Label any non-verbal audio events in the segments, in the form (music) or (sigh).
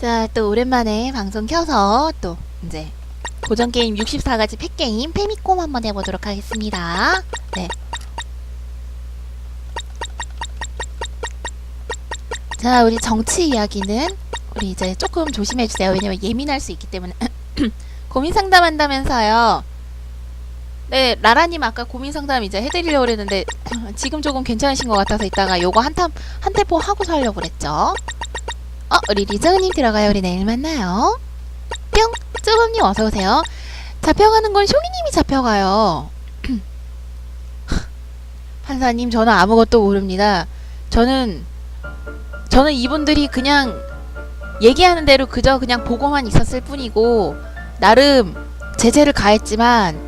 자, 또 오랜만에 방송 켜서 또 이제 고전 게임 64가지 팩 게임 페미콤 한번 해보도록 하겠습니다. 네. 자, 우리 정치 이야기는 우리 이제 조금 조심해 주세요. 왜냐면 예민할 수 있기 때문에 (clears throat) 고민 상담한다면서요. 네, 라라님 아까 고민 상담 이제 해드리려고 그랬는데 (clears throat) 지금 조금 괜찮으신 것 같아서 이따가 요거 한탐 한 템포 하고서 하려고 그랬죠. 어, 우리 리저님 들어가요. 우리 내일 만나요. 뿅! 쭈범님 어서오세요. 잡혀가는 건 쇼기님이 잡혀가요. (clears throat) 판사님, 저는 아무것도 모릅니다. 저는, 저는 이분들이 그냥 얘기하는 대로 그저 그냥 보고만 있었을 뿐이고, 나름 제재를 가했지만,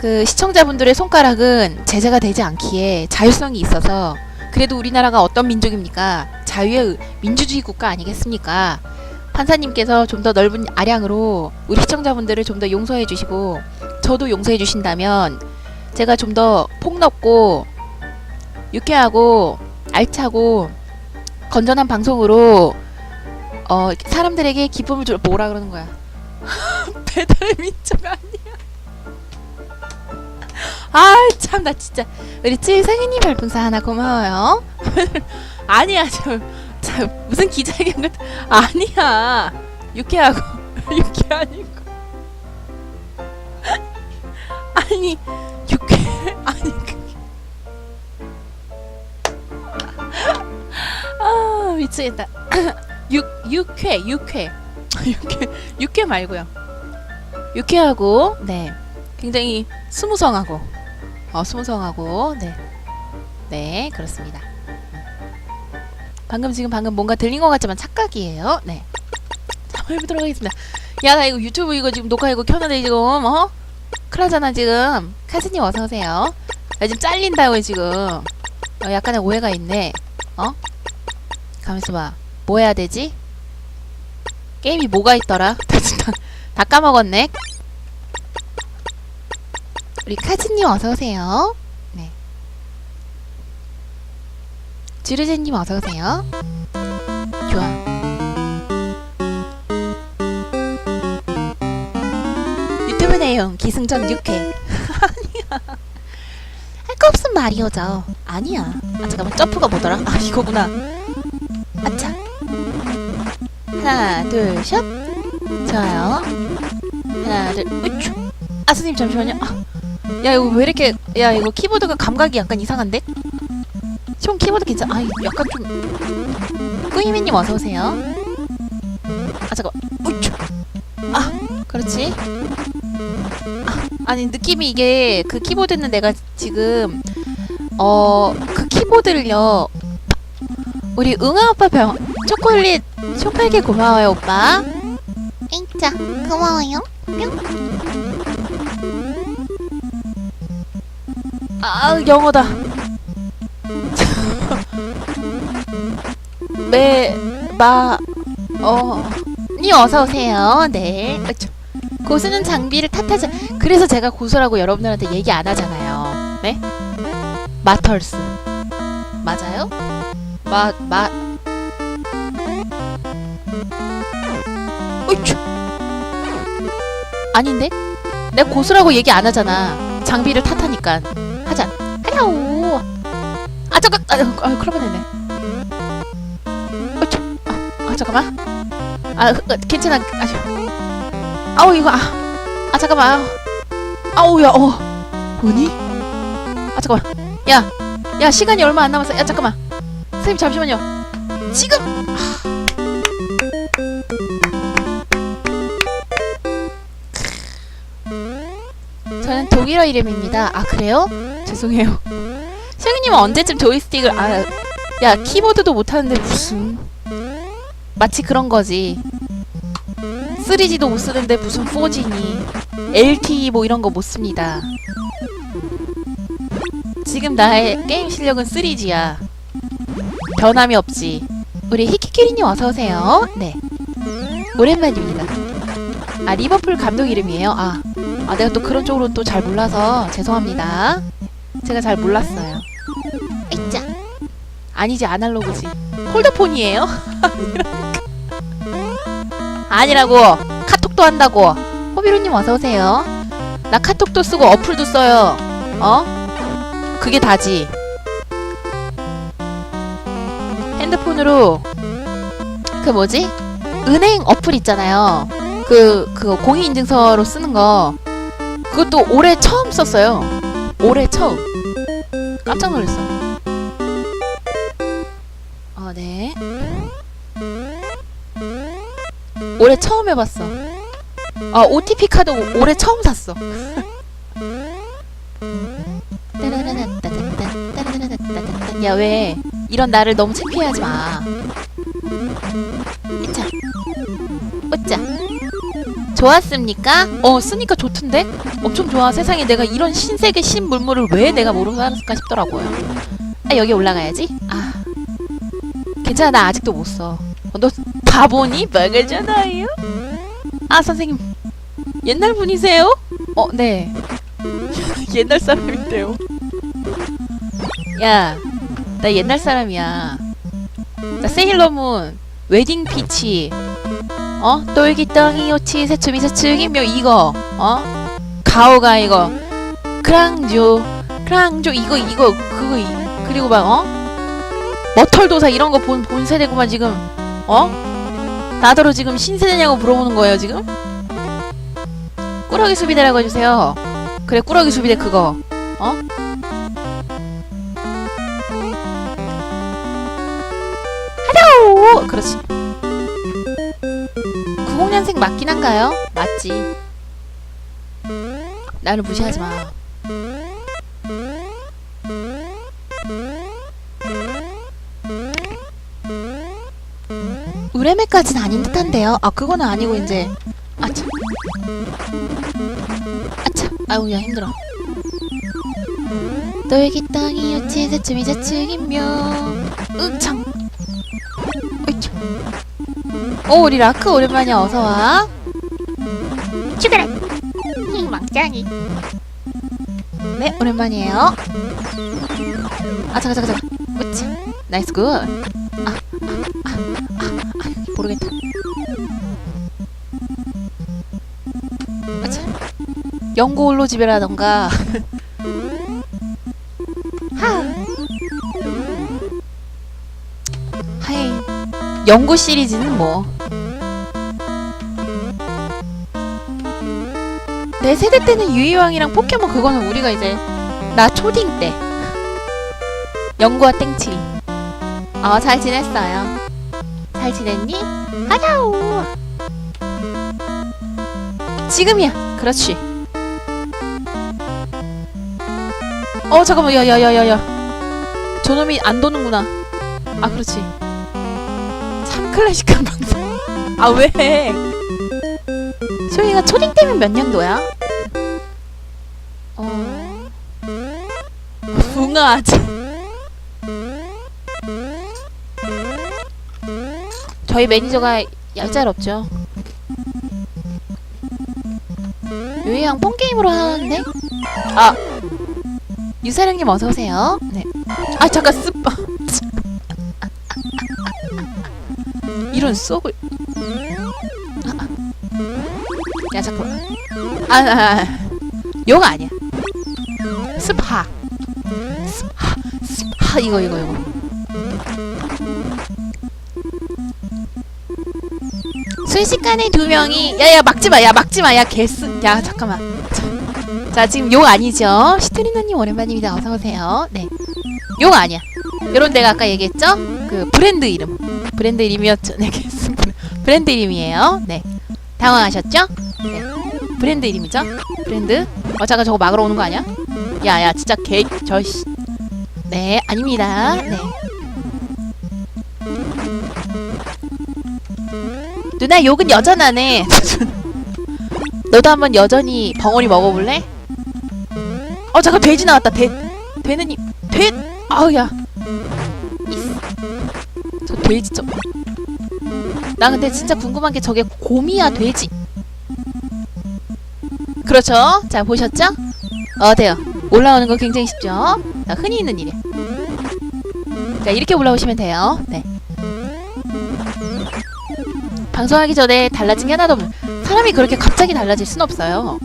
그 시청자분들의 손가락은 제재가 되지 않기에 자율성이 있어서, 그래도 우리나라가 어떤 민족입니까? 자유의 민주주의 국가 아니겠습니까? 판사님께서 좀 더 넓은 아량으로 우리 시청자분들을 좀 더 용서해 주시고 저도 용서해 주신다면 제가 좀 더 폭넓고 유쾌하고 알차고 건전한 방송으로 어 사람들에게 기쁨을 줄 뭐라 그러는 거야? (laughs) 배달의 민족 아니야? (laughs) 아 참 나 진짜 우리 칠생이님 별풍사 하나 고마워요. (laughs) 아니야 저, 저 무슨 기자회견 같 아니야. 유쾌하고 (laughs) 유쾌하니까. (laughs) 아니 유쾌 아니 아 미치겠다. 유 유쾌 유쾌. (laughs) 유쾌 유쾌 말고요. 유쾌하고 네. 굉장히 스무성하고 어 스무성하고 네. 네, 그렇습니다. 방금 지금 방금 뭔가 들린 것 같지만 착각이에요. 네. 자, 한번 해보도록 하겠습니다. 야, 나 이거 유튜브 이거 지금 녹화 이거 켜는데 지금, 어? 큰일나잖아, 지금. 카즈님 어서오세요. 나 지금 잘린다고, 지금. 어, 약간의 오해가 있네. 어? 가만있어 봐. 뭐 해야 되지? 게임이 뭐가 있더라? (laughs) 다, 진짜 다 까먹었네. 우리 카즈님 어서오세요. 네. 지르제님 어서오세요. 좋아. 유튜브 내용 기승전 6회. 아니야. (laughs) 할 거 없음 말이오죠. 아니야. 아 잠깐만 점프가 뭐더라? 아 이거구나. 아차. 하나 둘 셋. 좋아요. 하나 둘 우쭈. 아 선생님 잠시만요. 아, 야 이거 왜 이렇게 야 이거 키보드가 감각이 약간 이상한데? 총 키보드 괜찮? 아 약간 좀 꾸이미님 어서 오세요. 아 잠깐. 우쭈. 아 그렇지. 아, 아니 느낌이 이게 그 키보드는 내가 지금 어 그 키보드를요. 우리 응아 오빠 병 초콜릿 초팔개 고마워요 오빠. 인자 고마워요. 뿅. 아 영어다. 매, 마, 어, 니 어서 오세요. 네. 그렇죠. 고수는 장비를 탓하지. 그래서 제가 고수라고 여러분들한테 얘기 안 하잖아요. 네? 마털스. 맞아요? 마, 마. 어이쭈. 아닌데? 내가 고수라고 얘기 안 하잖아. 장비를 탓하니까. 하자. 하야오. 아 잠깐. 아, 아 그러면 되네. 아, 아 잠깐만. 아 어, 괜찮아. 아주. 아우 이거 아, 아 잠깐만. 아우. 아우야 어. 뭐니? 아 잠깐만. 야, 야 시간이 얼마 안 남았어. 야 잠깐만. 선생님 잠시만요. 지금. 저는 독일어 이름입니다. 아 그래요? 죄송해요. 샤기님은 언제쯤 조이스틱을 아, 야 키보드도 못하는데 무슨 마치 그런 거지. 3G도 못 쓰는데 무슨 4G니? LTE 뭐 이런 거 못 씁니다. 지금 나의 게임 실력은 3G야. 변함이 없지. 우리 히키키리님 어서 오세요. 네. 오랜만입니다. 아 리버풀 감독 이름이에요. 아, 아 내가 또 그런 쪽으로 또 잘 몰라서 죄송합니다. 제가 잘 몰랐어요. 있자. 아니지 아날로그지. 폴더폰이에요? (laughs) 아니라고. 카톡도 한다고. 호비루님 어서오세요. 나 카톡도 쓰고 어플도 써요. 어? 그게 다지. 핸드폰으로 그 뭐지? 은행 어플 있잖아요. 그 그거 공인인증서로 쓰는 거. 그것도 올해 처음 썼어요. 올해 처음. 깜짝 놀랐어. 어, 올해 처음 해봤어. 아, OTP 카드 오- 올해 처음 샀어. 야, 왜 이런 나를 너무 창피해하지 마. 이차. 어짜. 좋았습니까? 어, 쓰니까 좋던데? 엄청 좋아. 세상에 내가 이런 신세계 신물물을 왜 내가 모르고 살았을까 싶더라고요. 아, 여기 올라가야지. 아. 괜찮아, 나 아직도 못 써. 어, 너 바보니? 망하잖아요? 아, 선생님. 옛날 분이세요? 어, 네. (laughs) 옛날 사람인데요. 야, 나 옛날 사람이야. 나 세일러문, 웨딩 피치, 어? 똘기덩이 요치 세추미 세추기묘 이거, 어? 가오가 이거, 크랑조, 크랑조 이거 이거 그거 이, 그리고 막 어? 머털도사 이런 거 본 본 세대구만 지금, 어? 나더러 지금 신세대냐고 물어보는 거예요 지금? 꾸러기 수비대라고 해주세요. 그래 꾸러기 수비대 그거, 어? 하자오! 그렇지. 90년생 맞긴 한가요? 맞지. 나를 무시하지 마. 의뢰매까진 아닌 듯한데요. 아 그거는 아니고 이제. 아참 아참 아우야 힘들어. 너에게 땅이 여치 세춤이 자축이며. 으창. 으창 오 우리 라크 오랜만이야. 어서와. 죽어라. 이 망짱이. 네 오랜만이에요. 아 잠깐 잠깐 잠깐. 으차 나이스 굿 연고 홀로 집에라던가. 하! 하이. 연고 시리즈는 뭐? 내 세대 때는 유이왕이랑 포켓몬 그거는 우리가 이제 나 초딩 때. 연구와 땡칠이 어잘 지냈어요. 잘 지냈니? 하자오. 지금이야. 그렇지 어 잠깐만. 야야야야야. 저놈이 안 도는구나. 아 그렇지. 참 클래식한 방송. 아 왜? 소희가 초딩 때면 몇 년도야? 어. 붕어아지 저희 매니저가 얄짤 없죠? 요이양 폰게임으로 하는데? 아 유사령님 어서 오세요. 네 아 잠깐 습 이런 쏙을 아, 아. 야 잠깐만. 아, 아, 아. 요가 아니야. 스파. 스파 스파. 이거 이거 이거. 순식간에 두 명이 야야 막지 마. 야 막지 마. 야 개쓰 야 잠깐만 자, 자 지금 욕 아니죠? 시트리너님 오랜만입니다. 어서 오세요. 네욕 아니야. 요런 데가 아까 얘기했죠? 그 브랜드 이름. 브랜드 이름이었죠? 네 브랜드 이름이에요. 네. 당황하셨죠? 네. 브랜드 이름이죠? 브랜드? 어 잠깐 저거 막으러 오는 거 아니야? 야야 진짜 개 저씨. 네 아닙니다. 네. 누나 욕은 여전하네. (laughs) 너도 한번 여전히 벙어리 먹어볼래? 어 잠깐 돼지 나왔다 돼 돼는 이돼 아우야. 저 돼지 저나 근데 진짜 궁금한 게 저게 곰이야 돼지 그렇죠 자 보셨죠? 어때요? 올라오는 거 굉장히 쉽죠? 자, 흔히 있는 일이에요. 자, 이렇게 올라오시면 돼요. 네. 방송하기 전에 달라진 게 하나도 없 사람이 그렇게 갑자기 달라질 순 없어요.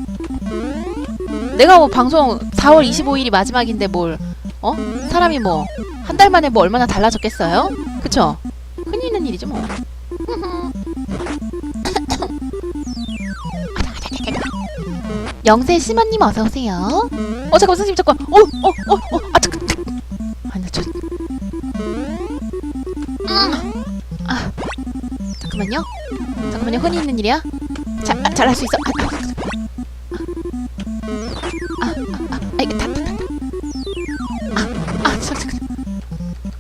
내가 뭐 방송 4월 25일이 마지막인데 뭘 어? 사람이 뭐 한 달 만에 뭐 얼마나 달라졌겠어요? 그쵸? 흔히 있는 일이죠 뭐. (laughs) 영세 시마님 어서 오세요. 어 잠깐 선생님 잠깐. 어어어어아 잠깐. 잠깐. 아니 저. 음. 아 잠깐만요. 잠깐만요 흔히 있는 일이야. 자 아, 잘할 수 있어. 아, 아,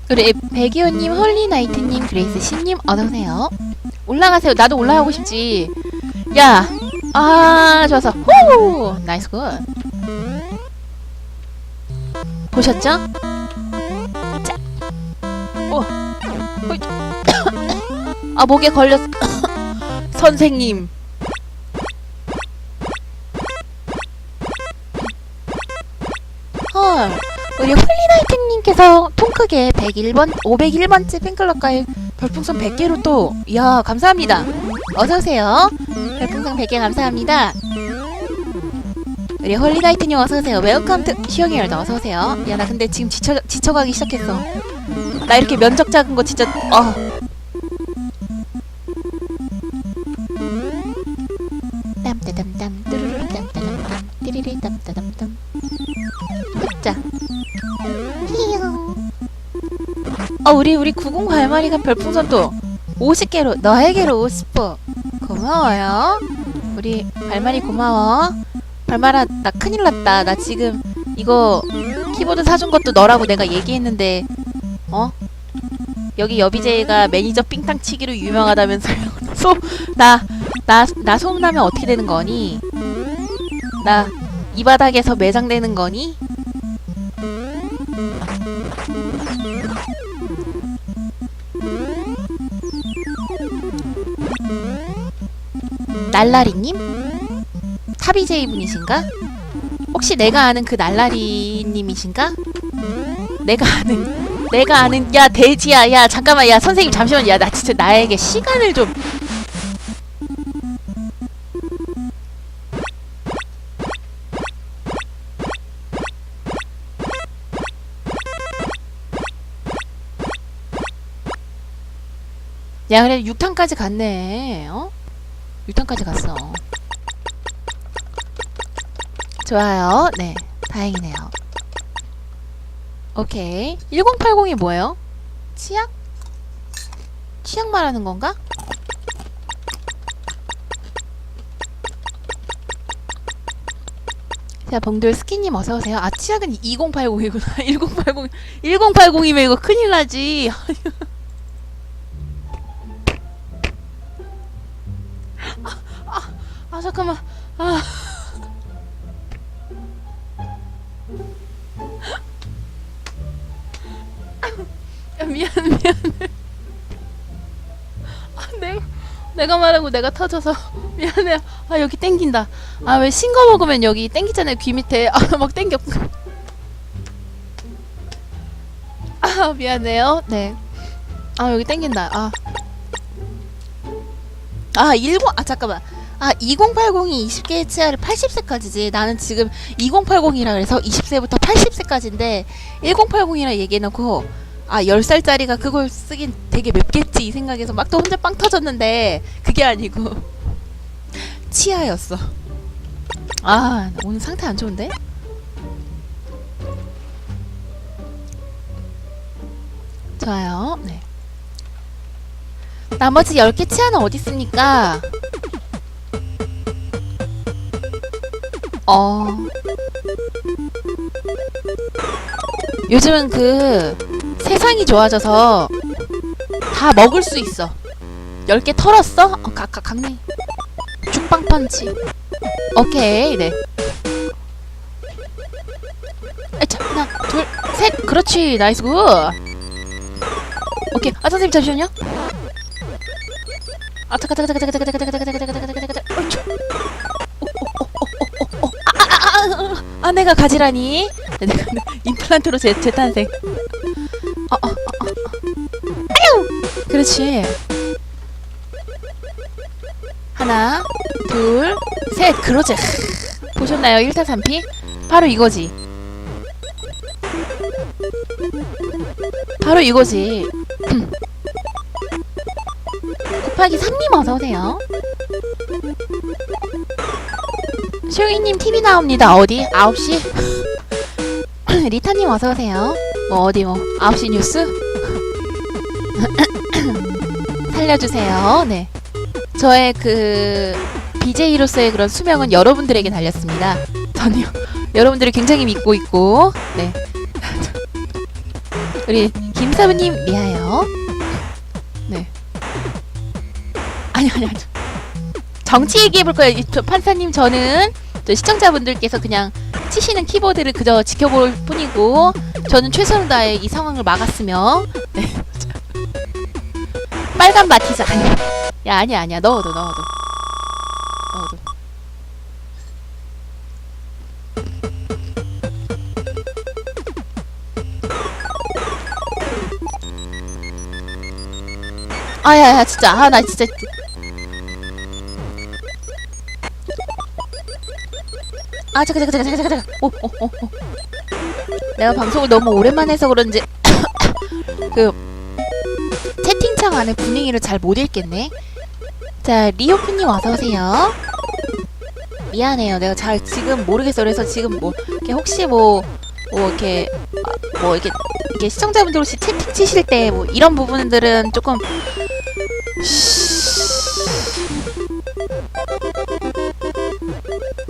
우리 백이호님, 홀리나이트님, 그레이스 신님 어서 오세요. 올라가세요. 나도 올라가고 싶지. 야, 아, 좋아서 호, 나이스 굿. 보셨죠? 자, 오. (coughs) 아 목에 걸렸. (coughs) 선생님. 크게 101번, 501번째 팬클럽가에 별풍선 100개로 또, 이야, 감사합니다. 어서오세요. 별풍선 100개 감사합니다. 우리 홀리나이트님 어서오세요. 웰컴 투 시영이 열다 어서오세요. 야, 나 근데 지금 지쳐, 지쳐가기 시작했어. 나 이렇게 면적 작은 거 진짜, 어. 우리 우리 90 발마리가 별풍선 또 50개로 너에게로 50보. 고마워요. 우리 발마리 고마워. 발마라 나 큰일 났다. 나 지금 이거 키보드 사준 것도 너라고 내가 얘기했는데 어? 여기 여비제가 매니저 삥땅 치기로 유명하다면서요? (laughs) 소 나 나 나 소문나면 어떻게 되는 거니? 나 이 바닥에서 매장되는 거니 날라리님? 타비제이 분이신가? 혹시 내가 아는 그 날라리님이신가? 내가 아는 내가 아는 야 돼지야 야 잠깐만 야 선생님 잠시만 야 나 진짜 나에게 시간을 좀 야 그래 6탄까지 갔네 어? 6탄까지 갔어 좋아요 네 다행이네요 오케이 1080이 뭐예요? 치약? 치약 말하는 건가? 자, 봉돌 스키님 어서오세요. 아, 치약은 2080이구나. 1080, 1080이면 이거 큰일 나지. (laughs) 잠깐만. 아. 야, 미안 미안해. 아 내가 내가 말하고 내가 터져서 미안해. 아 여기 땡긴다. 아왜신거 먹으면 여기 땡기잖아요 귀 밑에. 아 막 땡겨. 아 미안해요. 네 아 여기 땡긴다. 아. 아, 일본, 아, 잠깐만. 아, 2080이 20개의 치아를 80세까지지. 나는 지금 2080이라 그래서 20세부터 80세까지인데, 1080이라 얘기해놓고, 아, 10살짜리가 그걸 쓰긴 되게 맵겠지. 이 생각에서 막 또 혼자 빵 터졌는데, 그게 아니고, (laughs) 치아였어. 아, 나 오늘 상태 안 좋은데? 좋아요. 네. 나머지 10개 치아는 어디 있습니까? 어. 요즘은 그 세상이 좋아져서 다 먹을 수 있어. 10개 털었어? 어, 각, 각, 강냉. 죽빵 펀치. 오케이, 네. 자, 하나, 둘, 셋. 그렇지. 나이스 굿. 오케이. 아, 선생님 잠시만요. 아 잠깐 잠깐 잠깐 잠깐 잠깐 잠깐 잠깐 잠깐 잠깐 잠깐 잠깐 얼추 아 내가 가지라니 (laughs) 임플란트로 재, 재탄생 어 어 어어 아유 그렇지 하나, 둘, 셋. 그러지. 보셨나요? 1타 3피? 바로 이거지. 바로 이거지. 곱하기 3님 어서오세요. 쇼이님 TV 나옵니다. 어디? 9시? (clears throat) 리타님 어서오세요. 뭐 어디 뭐 9시 뉴스? (clears throat) 살려주세요. 네. 저의 그 BJ로서의 그런 수명은 여러분들에게 달렸습니다. 저는 (laughs) 여러분들을 굉장히 믿고 있고, 네. (laughs) 우리 김사부님 미아요. 네. 아니 아니 아니. 정치 얘기해 볼 거예요. 판사님 저는 저 시청자분들께서 그냥 치시는 키보드를 그저 지켜볼 뿐이고 저는 최선을 다해 이 상황을 막았으며 네. (laughs) 빨간 마티즈 아니야. 야 아니야 아니야 넣어도 넣어도 넣어도. 아야야 진짜 아 나 진짜 아 잠깐 잠깐 잠깐 잠깐 잠깐. 오 오 오 오, 내가 방송을 너무 오랜만에 해서 그런지 (coughs) 그 채팅창 안에 분위기를 잘 못 읽겠네. 자 리오프님 어서 오세요. 미안해요. 내가 잘 지금 모르겠어. 그래서 지금 뭐 이렇게 혹시 뭐뭐 이렇게 아, 뭐 이렇게 이렇게 시청자분들 혹시 채팅 치실 때 뭐 이런 부분들은 조금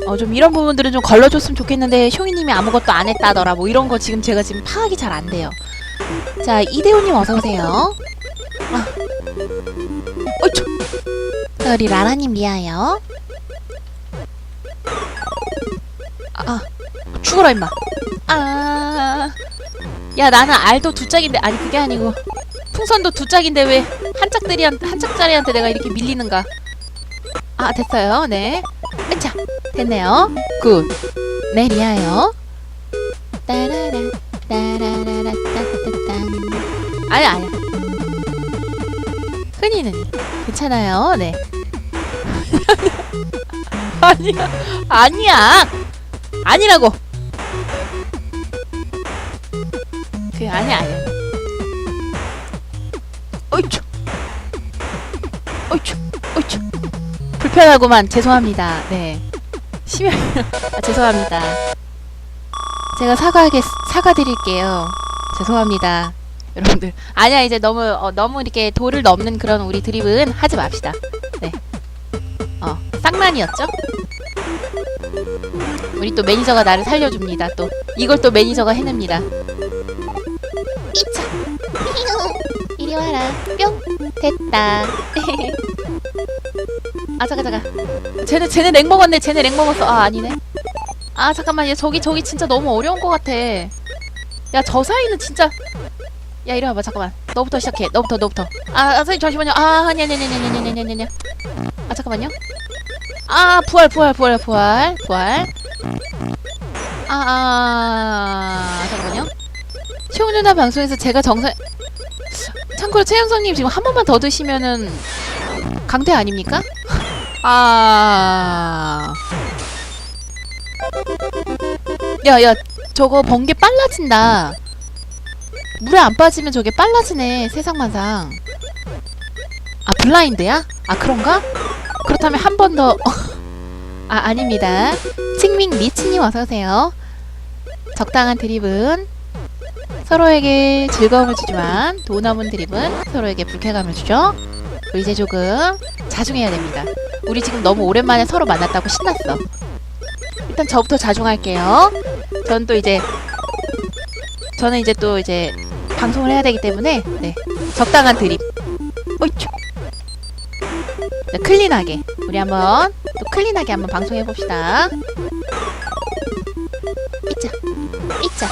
어 좀 이런 부분들은 좀 걸러줬으면 좋겠는데 쇼이님이 아무것도 안 했다더라 뭐 이런 거 지금 제가 지금 파악이 잘 안 돼요. 자 이대호님 어서 오세요. 아, 어이초. 자 우리 라라님 리아요. 아, 아 죽어라 임마. 아, 야 나는 알도 두 짝인데 아니 그게 아니고 풍선도 두 짝인데 왜 한 짝짜리한 한 짝짜리한테 내가 이렇게 밀리는가? 아 됐어요. 네. 으차 됐네요. 굿. 네 리아요. 따라라 따라라라 따따따. 아니 아니. 흔히는 괜찮아요. 네. (laughs) 아니야 아니야 아니라고. 그 아니야 아니야. 불편하구만 죄송합니다. 네. 심야 아, 죄송합니다. 제가 사과하겠 사과드릴게요. 죄송합니다. 여러분들 아니야 이제 너무 어, 너무 이렇게 도를 넘는 그런 우리 드립은 하지 맙시다. 네. 어 쌍난이었죠? 우리 또 매니저가 나를 살려줍니다. 또 이걸 또 매니저가 해냅니다. 이차. 이리 와라. 뿅. 됐다. (laughs) 아 잠깐 잠깐. 쟤네 쟤네 렉 먹었네. 쟤네 렉 먹었어. 아 아니네. 아 잠깐만 얘 저기 저기 진짜 너무 어려운 것 같아. 야 저 사이는 진짜. 야 이리 와봐 잠깐만. 너부터 시작해. 너부터 너부터. 아, 아 선생님 잠시만요. 아 아니 아니 아니 아니 아니 아니 아니 아니. 아 잠깐만요. 아 부활 부활 부활 부활 부활. 아, 아 잠깐만요. 최훈 누나 방송에서 제가 정상 참고로 최현성님 지금 한 번만 더 드시면은 강퇴 아닙니까? 아. 야, 야, 저거 번개 빨라진다. 물에 안 빠지면 저게 빨라지네, 세상만상. 아, 블라인드야? 아, 그런가? 그렇다면 한 번 더. (laughs) 아, 아닙니다. 칭밍 리치님 어서오세요. 적당한 드립은 서로에게 즐거움을 주지만 돈 없는 드립은 서로에게 불쾌감을 주죠. 이제 조금 자중해야 됩니다. 우리 지금 너무 오랜만에 서로 만났다고 신났어. 일단 저부터 자중할게요. 전 또 이제 저는 이제 또 이제 방송을 해야 되기 때문에 네 적당한 드립. 어이쭈. 네, 클린하게 우리 한번 또 클린하게 한번 방송해 봅시다. 이자 이자.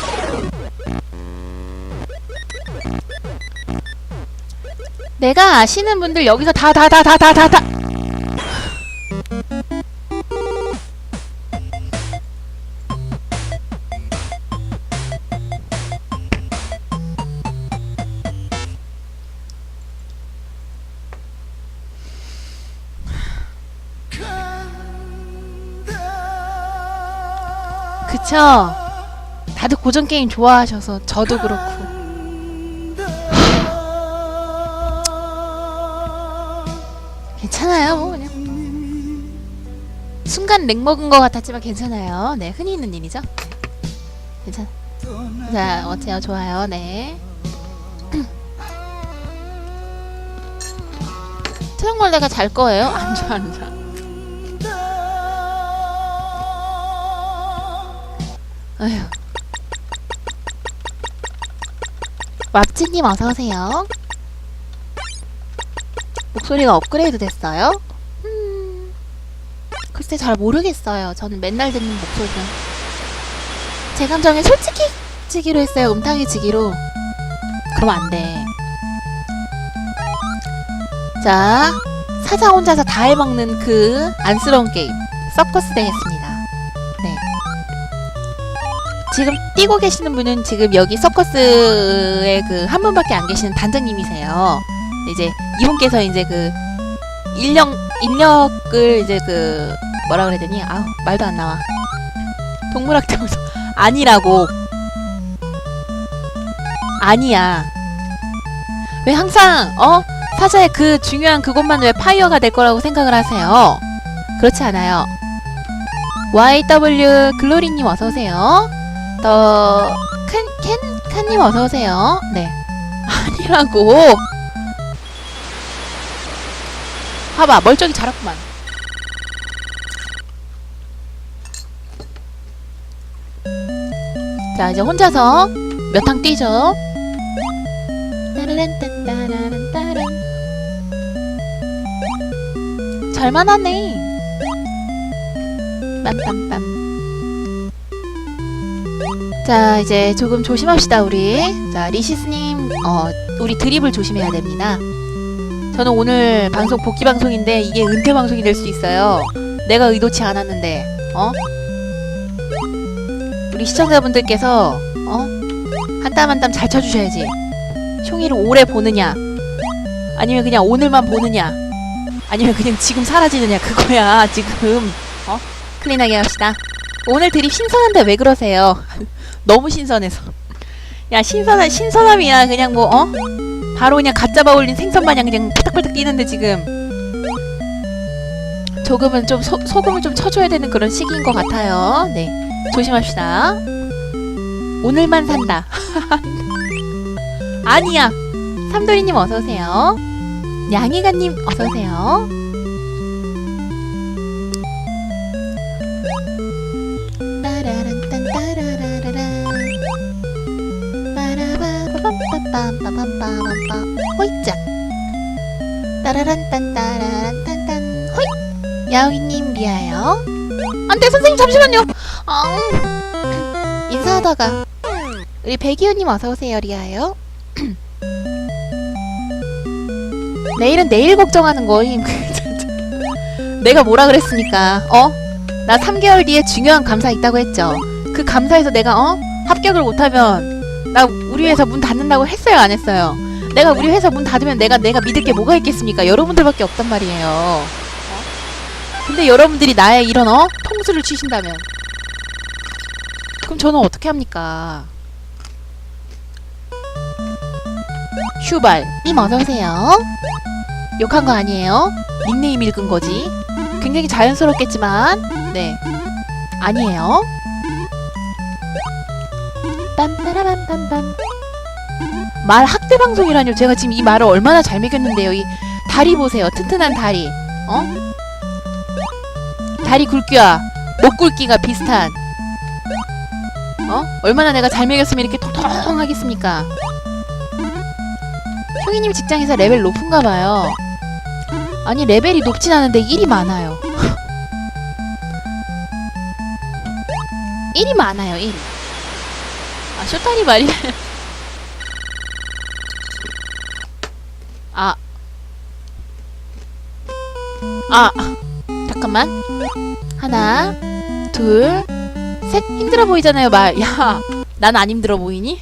내가 아시는 분들 여기서 다 다 다 다 다 다 다. 그쵸? 다들 고전 게임 좋아하셔서 저도 그렇고. 괜찮아요, 뭐 그냥. 순간 렉 먹은 것 같았지만 괜찮아요. 네, 흔히 있는 일이죠. 괜찮아. 자, 어때요? 좋아요. 네. (clears throat) 트럭벌레가 잘 거예요? 안 좋아, 안 좋아. 아휴. 맙지님 어서오세요. 목소리가 업그레이드 됐어요? 음, 글쎄 잘 모르겠어요. 저는 맨날 듣는 목소리는. 제 감정에 솔직히 지기로 했어요. 음탕히 지기로. 그러면 안 돼. 자, 사자 혼자서 다 해먹는 그 안쓰러운 게임. 서커스 되겠습니다. 네. 지금 뛰고 계시는 분은 지금 여기 서커스에 그 한 분밖에 안 계시는 단장님이세요. 이제 이분께서 이제 그 인력 인력을 이제 그 뭐라 그래야 되니? 아우 말도 안 나와. 동물학대에서 (laughs) 아니라고. 아니야. 왜 항상 어 사자의 그 중요한 그것만 왜 파이어가 될 거라고 생각을 하세요? 그렇지 않아요. YW 글로리님 어서 오세요. 더큰캔 칸님 어서 오세요. 네. (laughs) 아니라고. 봐봐 멀쩡히 자랐구만. 자 이제 혼자서 몇탕 뛰죠. 따라란딴따라란따란. 잘만 하네. 빰빰빰. 자 이제 조금 조심합시다 우리. 자 리시스님 어 우리 드립을 조심해야 됩니다. 저는 오늘 방송 복귀 방송인데 이게 은퇴 방송이 될 수 있어요. 내가 의도치 않았는데 어? 우리 시청자분들께서 어? 한 땀 한 땀 잘 쳐주셔야지. 총이를 오래 보느냐 아니면 그냥 오늘만 보느냐 아니면 그냥 지금 사라지느냐 그거야 지금 어? 클린하게 합시다. 오늘 드립 신선한데 왜 그러세요? 너무 신선해서. 야 신선한 신선함이야 그냥 뭐 어? 바로 그냥 갓 잡아 올린 생선 마냥 그냥 팔딱팔딱 뛰는데 지금 조금은 좀 소, 소금을 좀 쳐줘야 되는 그런 시기인 것 같아요. 네 조심합시다. 오늘만 산다. (laughs) 아니야. 삼돌이님 어서 오세요. 양이가님 어서 오세요. 따라란 딴따라란딴딴 호이. 야옹이님 미아요. 안돼 선생님 잠시만요. 아, 인사하다가 우리 백이호님 어서 오세요 리아요. (clears throat) 내일은 내일 걱정하는 거임. (laughs) 내가 뭐라 그랬습니까? 어? 나 3개월 뒤에 중요한 감사 있다고 했죠. 그 감사에서 내가 어? 합격을 못하면 나 우리 회사 문 닫는다고 했어요 안 했어요? 내가 우리 회사 문 닫으면 내가 내가 믿을 게 뭐가 있겠습니까? 여러분들밖에 없단 말이에요. 어? 근데 여러분들이 나의 이런 어? 통수를 치신다면 그럼 저는 어떻게 합니까? 슈발 님 어서 오세요 욕한 거 아니에요 닉네임 읽은 거지 굉장히 자연스럽겠지만 네 아니에요 빰빠라밤빰빰 말 학대 방송이라뇨 제가 지금 이 말을 얼마나 잘 매겼는데요 이 다리 보세요 튼튼한 다리 어? 다리 굵기와 목 굵기가 비슷한 어? 얼마나 내가 잘 먹였으면 이렇게 통통하겠습니까? 형이님 직장에서 레벨 높은가 봐요. 아니 레벨이 높진 않은데 일이 많아요. (laughs) 일이 많아요, 일. 아, 쇼타리 말이. 아. 아. 잠깐만. 하나, 둘, 셋. 힘들어 보이잖아요, 말. 야, 난 안 힘들어 보이니?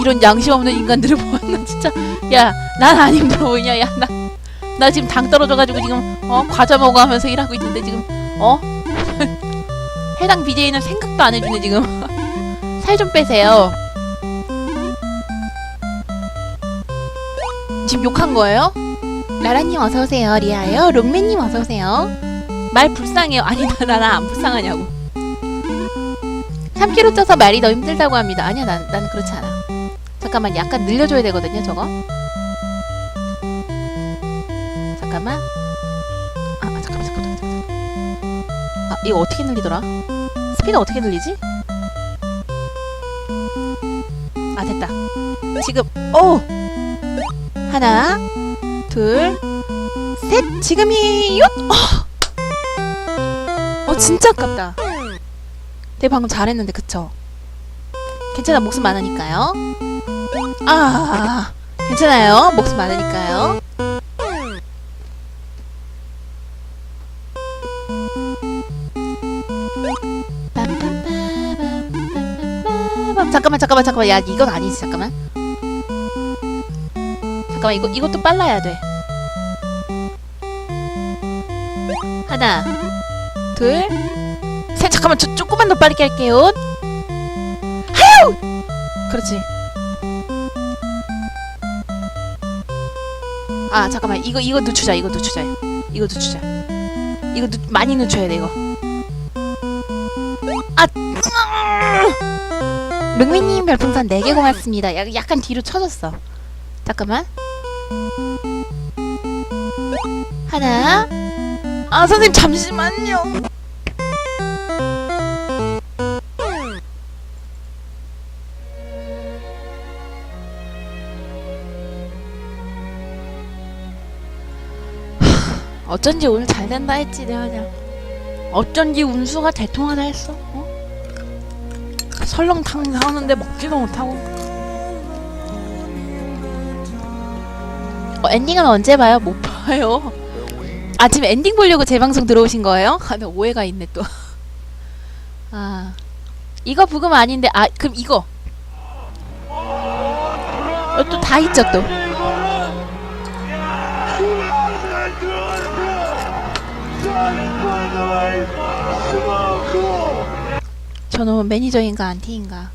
이런 양심 없는 인간들을 보았나 진짜. 야, 난 안 힘들어 보이냐? 야, 나, 나 지금 당 떨어져가지고 지금 어 과자 먹어가면서 일하고 있는데 지금 어 (laughs) 해당 BJ는 생각도 안 해주네 지금 (laughs) 살 좀 빼세요 지금 욕한 거예요? 라라님 어서오세요 리아요. 롱맨님 어서오세요. 말 불쌍해요? 아니 나나안 불쌍하냐고. 3kg 쪄서 말이 더 힘들다고 합니다. 아니야 난, 난 그렇지 않아. 잠깐만 약간 늘려줘야 되거든요 저거. 잠깐만. 아, 아 잠깐만 잠깐만 잠깐만. 아 이거 어떻게 늘리더라? 스피드 어떻게 늘리지? 아 됐다. 지금 오! 하나 둘 셋 지금이 요? 어. 어 진짜 아깝다. 내 방금 잘했는데 그쵸? 괜찮아 목숨 많으니까요. 아 괜찮아요. 목숨 많으니까요. 잠깐만 잠깐만 잠깐만. 야 이건 아니지 잠깐만 잠깐만 이거 이것도 빨라야 돼. 하나 둘 셋. 잠깐만 저 조금만 더 빠르게 할게요. 하유! 그렇지. 아 잠깐만. 이거 이거 늦추자 이거 늦추자. 이거 늦추자. 이거 늦, 많이 늦춰야 돼 이거. 아 릉미님 별풍선 4개 고맙습니다. 약, 약간 뒤로 쳐졌어. 잠깐만 하나? 아 선생님 잠시만요. 어쩐지 오늘 잘 된다 했지 내가 그냥. 어쩐지 운수가 대통하다 했어 어? 설렁탕 사오는데 먹지도 못하고. 어, 엔딩은 언제 봐요? 못 봐요 아 지금 엔딩 보려고 제 방송 들어오신 거예요? (laughs) 아, 나 오해가 있네 또. 아 이거 부금 아닌데 아 그럼 이거. 어, 또다 있죠 또. 저놈은 매니저인가 안티인가?